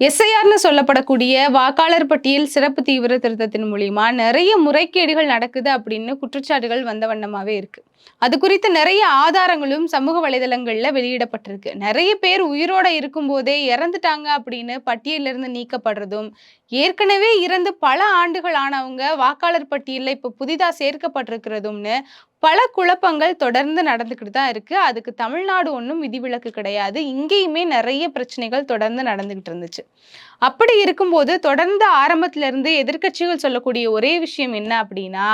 எஸ்ஐஆர்னு சொல்லப்படக்கூடிய வாக்காளர் பட்டியல் சிறப்பு தீவிர திருத்தத்தின் மூலியமா நிறைய முறைகேடுகள் நடக்குது அப்படின்னு குற்றச்சாட்டுகள் வந்த வண்ணமாவே இருக்கு. அது குறித்து நிறைய ஆதாரங்களும் சமூக வலைதளங்கள்ல வெளியிடப்பட்டிருக்கு. நிறைய பேர் உயிரோட இருக்கும்போதே இறந்துட்டாங்க அப்படின்னு பட்டியலிருந்து நீக்கப்படுறதும் ஏற்கனவே இறந்து பல ஆண்டுகள் ஆனவங்க வாக்காளர் பட்டியலில் இப்போ புதிதாக சேர்க்கப்பட்டிருக்கிறதும்னு பல குழப்பங்கள் தொடர்ந்து நடந்துக்கிட்டு தான் இருக்கு. அதுக்கு தமிழ்நாடு ஒன்றும் விதிவிலக்கு கிடையாது. இங்கேயுமே நிறைய பிரச்சனைகள் தொடர்ந்து நடந்துகிட்டு இருந்துச்சு. அப்படி இருக்கும்போது தொடர்ந்து ஆரம்பத்துல இருந்து எதிர்க்கட்சிகள் சொல்லக்கூடிய ஒரே விஷயம் என்ன அப்படின்னா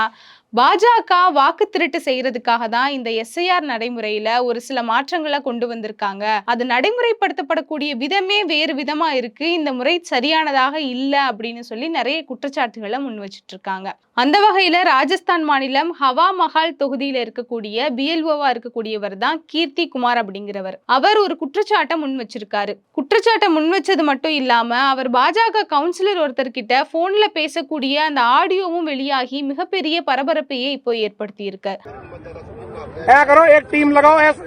பாஜக வாக்கு திருட்டு செய்யறதுக்காக தான் இந்த எஸ்ஐஆர் நடைமுறையில ஒரு சில மாற்றங்களை கொண்டு வந்திருக்காங்க. அது நடைமுறைப்படுத்தப்படக்கூடிய விதமே வேறு விதமா இருக்கு. இந்த முறை சரியானதாக இல்லை அப்படின்னு சொல்லி நிறைய குற்றச்சாட்டுகளை முன் வச்சிட்டு இருக்காங்க அந்த வகையில ராஜஸ்தான் மாநிலம் ஹவா மஹால் தொகுதியில இருக்கக்கூடிய பிஎல்ஓவா இருக்கக்கூடியவர் தான் கீர்த்தி குமார் அப்படிங்கிறவர். அவர் ஒரு குற்றச்சாட்டை முன் வச்சிருக்காரு. குற்றச்சாட்டை முன் வச்சது மட்டும் இல்லாம அவர் பாஜக கவுன்சிலர் ஒருத்தர்கிட்ட போன்ல பேசக்கூடிய அந்த ஆடியோவும் வெளியாகி மிகப்பெரிய பரபரப்பையே இப்போ ஏற்படுத்தி இருக்கு क्या करो एक टीम लगाओ एस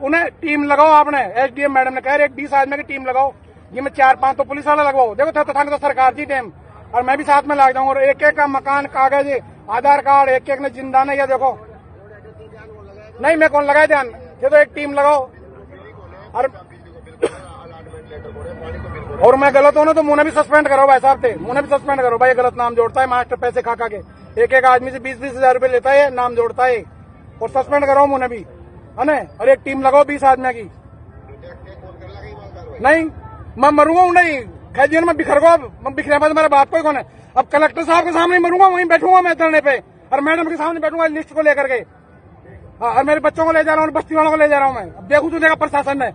उन्हें टीम लगाओ आपने एसडीएम मैडम ने कह रहे एक बीस आदमी की टीम लगाओ ये में चार पांच तो पुलिस वाला लगवाओ देखो तो थाने तो सरकार थी टीम और मैं भी साथ में लग जाऊंगा और एक एक का मकान कागज आधार कार्ड एक एक ने जिंदा नहीं है देखो नहीं मैं कौन लगाए ध्यान ये तो एक टीम लगाओ और और मैं गलत हूँ ना तो मुझे भी सस्पेंड करो भाई साहब थे मुझे भी सस्पेंड करो भाई गलत नाम जोड़ता है मास्टर पैसे खा खा के। एक एक आदमी से बीस बीस हज़ार रुपये लेता है नाम जोड़ता है। और सस्पेंड करो मुझे भी। है और एक टीम लगाओ बीस आदमी की। नहीं मैं मरूँगा नहीं खैर जीवन में बिखर गो अब मैं बिखरे बाद मेरा बाप कोई कौन है? अब कलेक्टर साहब के सामने मरूँगा वहीं बैठूँगा मैं धरने पे। और मैडम के सामने बैठूँगा लिस्ट को लेकर के। हाँ, और मेरे बच्चों को ले जा रहा हूँ बस्ती वालों को ले जा रहा हूँ मैं। देखू तो देखा प्रशासन ने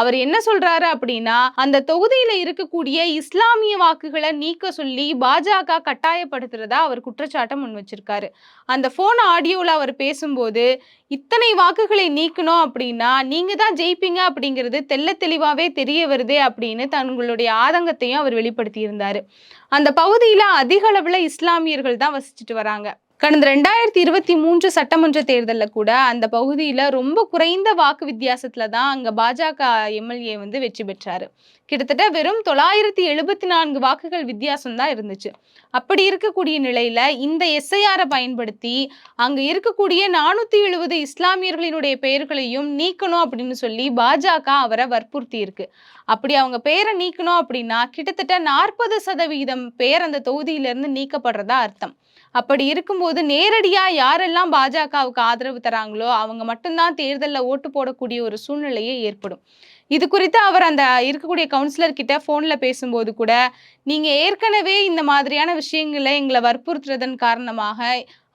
அவர் என்ன சொல்றாரு அப்படின்னா அந்த தொகுதியில இருக்கக்கூடிய இஸ்லாமிய வாக்குகளை நீக்க சொல்லி பாஜக கட்டாயப்படுத்துறதா அவர் குற்றச்சாட்டை முன் வச்சிருக்காரு. அந்த போன் ஆடியோவில் அவர் பேசும்போது இத்தனை வாக்குகளை நீக்கணும் அப்படின்னா நீங்க தான் ஜெயிப்பீங்க அப்படிங்கிறது தெல்ல தெளிவாவே தெரிய வருது அப்படின்னு தங்களுடைய ஆதங்கத்தையும் அவர் வெளிப்படுத்தியிருந்தாரு. அந்த பகுதியில அதிக அளவில் இஸ்லாமியர்கள் தான் வசிச்சுட்டு வராங்க. கடந்த ரெண்டாயிரத்தி இருபத்தி மூன்று சட்டமன்ற தேர்தலில் கூட அந்த பகுதியில் ரொம்ப குறைந்த வாக்கு வித்தியாசத்தில் தான் அங்கே பாஜக எம்எல்ஏ வந்து வெற்றி பெற்றார். கிட்டத்தட்ட வெறும் தொள்ளாயிரத்தி எழுபத்தி நான்கு வாக்குகள் வித்தியாசம் தான் இருந்துச்சு. அப்படி இருக்கக்கூடிய நிலையில் இந்த எஸ்ஐஆரை பயன்படுத்தி அங்கே இருக்கக்கூடிய நானூற்றி எழுபது இஸ்லாமியர்களினுடைய பெயர்களையும் நீக்கணும் அப்படின்னு சொல்லி பாஜக அவரை வற்புறுத்தி இருக்கு. அப்படி அவங்க பெயரை நீக்கணும் அப்படின்னா கிட்டத்தட்ட நாற்பது சதவீதம் பேர் அந்த தொகுதியிலிருந்து நீக்கப்படுறதா அர்த்தம். அப்படி இருக்கும்போது நேரடியாக யாரெல்லாம் பாஜகவுக்கு ஆதரவு தராங்களோ அவங்க மட்டும்தான் தேர்தலில் ஓட்டு போடக்கூடிய ஒரு சூழ்நிலையே ஏற்படும். இது குறித்து அவர் அந்த இருக்கக்கூடிய கவுன்சிலர் கிட்ட ஃபோனில் பேசும்போது கூட நீங்கள் ஏற்கனவே இந்த மாதிரியான விஷயங்களை எங்களை வற்புறுத்துறதன் காரணமாக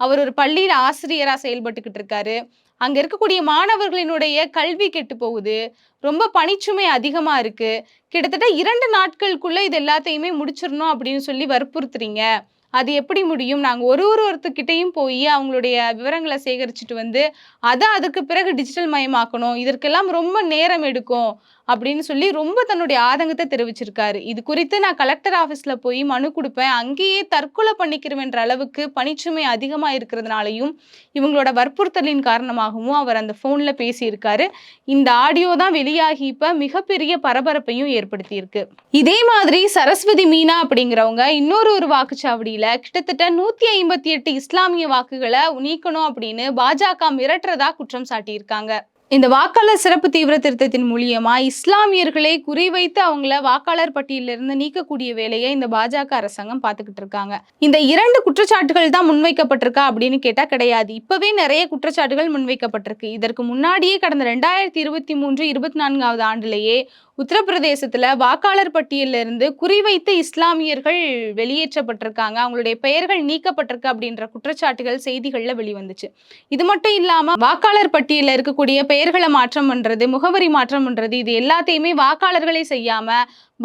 அவர் ஒரு பள்ளியில் ஆசிரியராக செயல்பட்டுக்கிட்டு இருக்காரு. அங்கே இருக்கக்கூடிய மாணவர்களினுடைய கல்வி கெட்டு போகுது. ரொம்ப பணிச்சுமை அதிகமாக இருக்குது கிட்டத்தட்ட இரண்டு நாட்களுக்குள்ளே இது எல்லாத்தையுமே முடிச்சிடணும் அப்படின்னு சொல்லி வற்புறுத்துறீங்க. அது எப்படி முடியும்? நாங்கள் ஒரு ஒரு ஒருத்தர்கிட்டையும் போய் அவங்களுடைய விவரங்களை சேகரிச்சுட்டு வந்து அதை அதுக்கு பிறகு டிஜிட்டல் மயமாக்கணும். இதற்கெல்லாம் ரொம்ப நேரம் எடுக்கும். அப்படின்னு சொல்லி ரொம்ப தன்னுடைய ஆதங்கத்தை தெரிவிச்சிருக்காரு. இது குறித்து நான் கலெக்டர் ஆஃபீஸில் போய் மனு கொடுப்பேன். அங்கேயே தற்கொலை பண்ணிக்கிறோம்ன்ற அளவுக்கு பணிச்சுமை அதிகமாக இருக்கிறதுனாலையும் இவங்களோட வற்புறுத்தலின் காரணமாகவும் அவர் அந்த ஃபோனில் பேசியிருக்காரு. இந்த ஆடியோ தான் வெளியாகி இப்போ மிகப்பெரிய பரபரப்பையும் ஏற்படுத்தியிருக்கு. இதே மாதிரி சரஸ்வதி மீனா அப்படிங்கிறவங்க இன்னொரு ஒரு வாக்குச்சாவடியில் கிட்டத்தட்ட நூற்றி ஐம்பத்தி எட்டு இஸ்லாமிய வாக்குகளை நீக்கணும் அப்படின்னு பாஜக மிரட்டுறதா குற்றம் சாட்டியிருக்காங்க. இந்த வாக்காளர் சிறப்பு தீவிர திருத்தத்தின் மூலியமா இஸ்லாமியர்களை குறிவைத்து அவங்கள வாக்காளர் பட்டியலிருந்து நீக்கக்கூடிய வேலையை இந்த பாஜக அரசாங்கம் பார்த்துக்கிட்டு இருக்காங்க. இந்த இரண்டு குற்றச்சாட்டுகள் தான் முன்வைக்கப்பட்டிருக்கா அப்படின்னு கேட்டா கிடையாது. இப்பவே நிறைய குற்றச்சாட்டுகள் முன்வைக்கப்பட்டிருக்கு. இதற்கு முன்னாடியே கடந்த ரெண்டாயிரத்தி இருபத்தி மூன்று இருபத்தி நான்காவது ஆண்டுலேயே உத்தரப்பிரதேசத்தில் வாக்காளர் பட்டியலிருந்து குறிவைத்து இஸ்லாமியர்கள் வெளியேற்றப்பட்டிருக்காங்க. அவங்களுடைய பெயர்கள் நீக்கப்பட்டிருக்கு அப்படின்ற குற்றச்சாட்டுகள் செய்திகள்ல வெளிவந்துச்சு. இது மட்டும் இல்லாம வாக்காளர் பட்டியலில் இருக்கக்கூடிய பெயர்களை மாற்றம் பண்றது முகவரி மாற்றம் பண்றது இது எல்லாத்தையுமே வாக்காளர்களே செய்யாம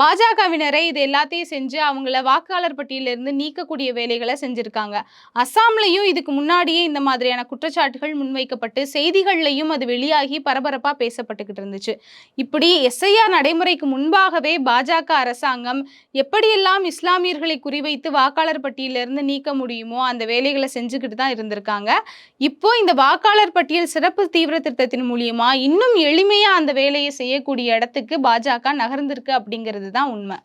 பாஜகவினரே இது எல்லாத்தையும் செஞ்சு அவங்கள வாக்காளர் பட்டியலிருந்து நீக்கக்கூடிய வேலைகளை செஞ்சுருக்காங்க. அஸ்ஸாம்லையும் இதுக்கு முன்னாடியே இந்த மாதிரியான குற்றச்சாட்டுகள் முன்வைக்கப்பட்டு செய்திகள்லையும் அது வெளியாகி பரபரப்பாக பேசப்பட்டுக்கிட்டு இருந்துச்சு. இப்படி எஸ்ஐஆர் நடைமுறைக்கு முன்பாகவே பாஜக அரசாங்கம் எப்படியெல்லாம் இஸ்லாமியர்களை குறிவைத்து வாக்காளர் பட்டியலிருந்து நீக்க முடியுமோ அந்த வேலைகளை செஞ்சுக்கிட்டு தான் இருந்திருக்காங்க. இப்போ இந்த வாக்காளர் பட்டியல் சிறப்பு தீவிர திருத்தத்தின் மூலியமா இன்னும் எளிமையாக அந்த வேலையை செய்யக்கூடிய இடத்துக்கு பாஜக நகர்ந்திருக்கு அப்படிங்கிறது தான் உண்மை.